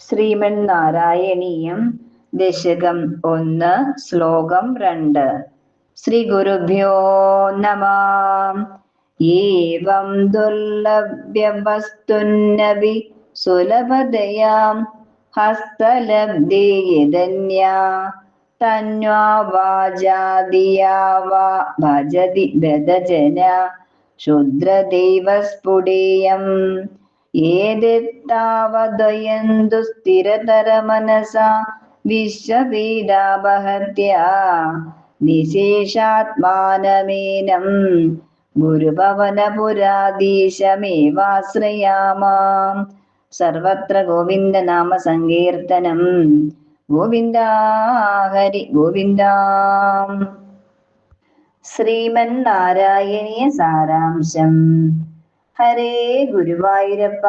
ശ്രീമന്നാരായണീയം ദശകം ഒന്ന് ശ്ലോകം രണ്ട്. ശ്രീ ഗുരുഭ്യോ നമ. ഏവം ദുർലഭ്യവസ്തുന്നവി സുലഭതയാം. ഹസ്തലബ്ധേയതന്യാ തന്വാ ഭജതി ബദജന ഏതിത്താവദ്വയന്തു സ്ഥിരതരമനസാ വിശ്വപീഡാപഹത്യാ. നിശേഷാത്മാനമേനം. ഗുരുഭവനപുരാധീശമേവാശ്രയാമാം. സർവത്ര ഗോവിന്ദ നാമ സങ്കീർത്തനം ഗോവിന്ദ ഹരി ഗോവിന്ദ. ശ്രീമന്നാരായണീയ സാരാംശം. ഹരേ ഗുരുവായൂരപ്പ.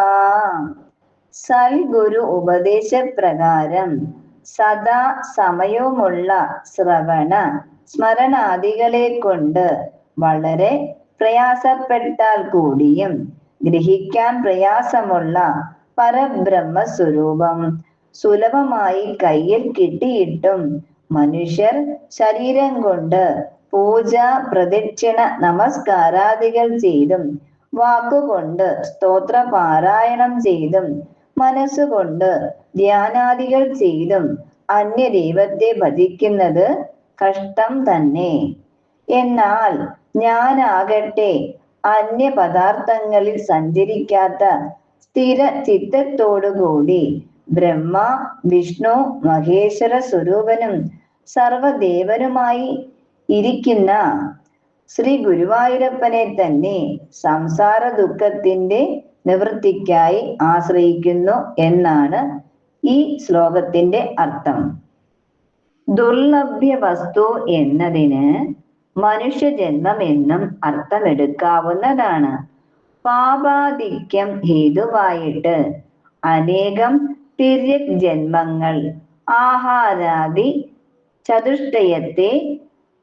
സൽഗുരു ഉപദേശപ്രകാരം സദാ സമയവുമുള്ള ശ്രവണ സ്മരണാദികളെ കൊണ്ട് വളരെ പ്രയാസപ്പെട്ടാൽ കൂടിയും ഗ്രഹിക്കാൻ പ്രയാസമുള്ള പരബ്രഹ്മ സ്വരൂപം സുലഭമായി കയ്യിൽ കിട്ടിയിട്ടും മനുഷ്യർ ശരീരം കൊണ്ട് പൂജ പ്രദക്ഷിണ നമസ്കാരാദികൾ ചെയ്തും വാക്കുകൊണ്ട് സ്തോത്ര പാരായണം ചെയ്തും മനസ്സുകൊണ്ട് ധ്യാനാദികൾ ചെയ്തും അന്യ ദൈവത്തെ ഭജിക്കുന്നത് കഷ്ടം തന്നെ. എന്നാൽ ഞാനാകട്ടെ അന്യ പദാർത്ഥങ്ങളിൽ സഞ്ചരിക്കാത്ത സ്ഥിര ചിത്തത്തോടുകൂടി ബ്രഹ്മ വിഷ്ണു മഹേശ്വര സ്വരൂപനും സർവദേവനുമായി ഇരിക്കുന്ന ശ്രീ ഗുരുവായൂരപ്പനെ തന്നെ സംസാര ദുഃഖത്തിന്റെ നിവൃത്തിക്കായി ആശ്രയിക്കുന്നു എന്നാണ് ഈ ശ്ലോകത്തിന്റെ അർത്ഥം. ദുർലഭ്യ വസ്തു എന്നതിന് മനുഷ്യജന്മം എന്നും അർത്ഥമെടുക്കാവുന്നതാണ്. പാപാധിക്യം ഹേതുവായിട്ട് അനേകം തിര്യക് ജന്മങ്ങൾ ആഹാരാദി ചതുഷ്ടയത്തെ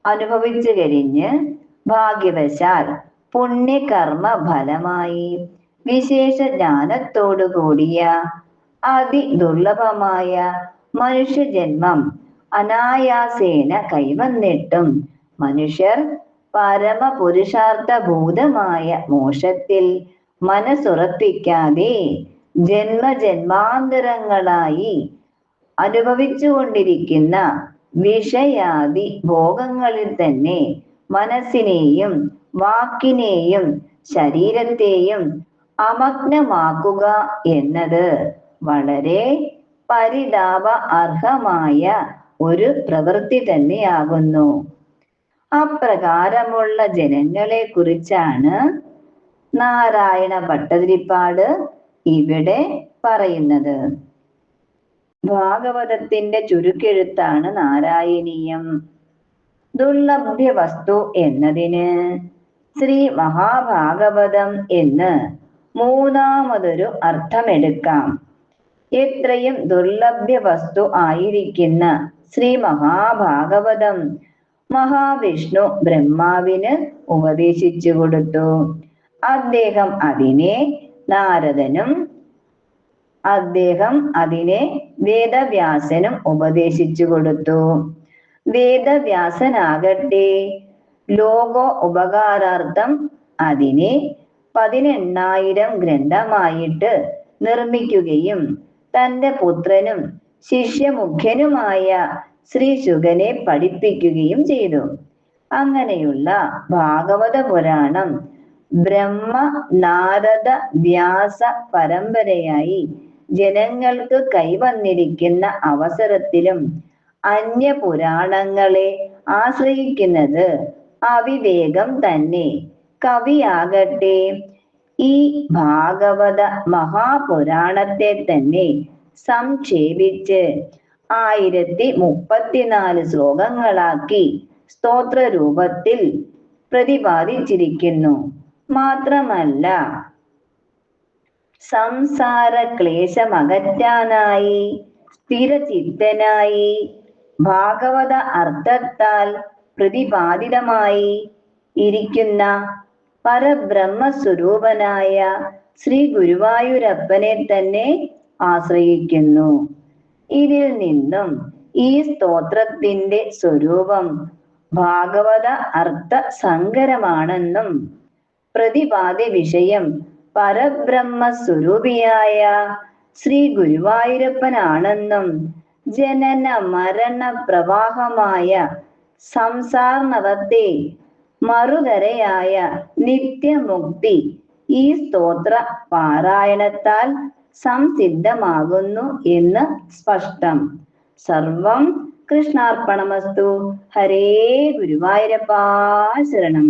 അനുഭവിച്ചു കഴിഞ്ഞ് ഭാഗ്യവശാൽ പുണ്യകർമ്മ ഫലമായി വിശേഷ ജ്ഞാനത്തോടു കൂടിയ അതിദുർലഭമായ മനുഷ്യജന്മം അനായാസേന കൈവന്നിട്ടും മനുഷ്യർ പരമപുരുഷാർത്ഥ ഭൂതമായ മോക്ഷത്തിൽ മനസ്സുറപ്പിക്കാതെ ജന്മജന്മാന്തരങ്ങളായി അനുഭവിച്ചുകൊണ്ടിരിക്കുന്ന വിഷയാദി ഭോഗങ്ങളിൽ തന്നെ മനസ്സിനെയും വാക്കിനെയും ശരീരത്തെയും അമഗ്നമാക്കുക എന്നത് വളരെ പരിതാപ അർഹമായ ഒരു പ്രവൃത്തി തന്നെയാകുന്നു. അപ്രകാരമുള്ള ജനങ്ങളെ കുറിച്ചാണ് നാരായണ ഭട്ടതിരിപ്പാട് ഇവിടെ പറയുന്നത്. ഭാഗവതത്തിന്റെ ചുരുക്കെഴുത്താണ് നാരായണീയം. ദുർലഭ്യ വസ്തു എന്നതിന് ശ്രീ മഹാഭാഗവതം എന്ന് മൂന്നാമതൊരു അർത്ഥമെടുക്കാം. എത്രയും ദുർലഭ്യ വസ്തു ആയിരിക്കുന്ന ശ്രീ മഹാഭാഗവതം മഹാവിഷ്ണു ബ്രഹ്മാവിന് ഉപദേശിച്ചു കൊടുത്തു. അദ്ദേഹം അതിനെ നാരദനും അദ്ദേഹം അതിനെ വേദവ്യാസനും ഉപദേശിച്ചു കൊടുത്തു. വേദവ്യാസനാകട്ടെ. ലോകോ ഉപകാരാർത്ഥം അതിനെ പതിനെണ്ണായിരം ഗ്രന്ഥമായിട്ട് നിർമ്മിക്കുകയും തന്റെ പുത്രനും ശിഷ്യമുഖ്യനുമായ ശ്രീ ശുഗനെ പഠിപ്പിക്കുകയും ചെയ്തു. അങ്ങനെയുള്ള ഭാഗവത പുരാണം ബ്രഹ്മ നാരദ വ്യാസ പരമ്പരയായി ജനങ്ങൾക്ക് കൈവന്നിരിക്കുന്ന അവസരത്തിലും അന്യ പുരാണങ്ങളെ ആശ്രയിക്കുന്നത് അവിവേകം തന്നെ. കവിയാകട്ടെ ഈ ഭാഗവത മഹാപുരാണത്തെ തന്നെ സംക്ഷേപിച്ച് ആയിരത്തി മുപ്പത്തിനാല് ശ്ലോകങ്ങളാക്കി സ്തോത്ര രൂപത്തിൽ പ്രതിപാദിച്ചിരിക്കുന്നു. മാത്രമല്ല സംസാര ക്ലേശമകറ്റാനായി സ്ഥിരചിത്തനായി ഭാഗവത അർത്ഥത്താൽ പ്രതിപാദിതമായി ഇരിക്കുന്ന പരബ്രഹ്മസ്വരൂപനായ ശ്രീ ഗുരുവായൂരപ്പനെ തന്നെ ആശ്രയിക്കുന്നു. ഇതിൽ നിന്നും ഈ സ്തോത്രത്തിന്റെ സ്വരൂപം ഭാഗവത അർത്ഥ സങ്കരമാണെന്നും പ്രതിപാദ്യ വിഷയം പരബ്രഹ്മ സ്വരൂപിയായ ശ്രീ ഗുരുവായൂരപ്പനാണെന്നും ജനന മരണ പ്രവാഹമായ സംസാർണവത്തെ മറുകരയായ നിത്യമുക്തി ഈ സ്തോത്ര പാരായണത്താൽ സംസിദ്ധമാകുന്നു എന്ന് സ്പഷ്ടം. സർവം കൃഷ്ണാർപ്പണമസ്തു. ഹരേ ഗുരുവായൂരപ്പാ ശരണം.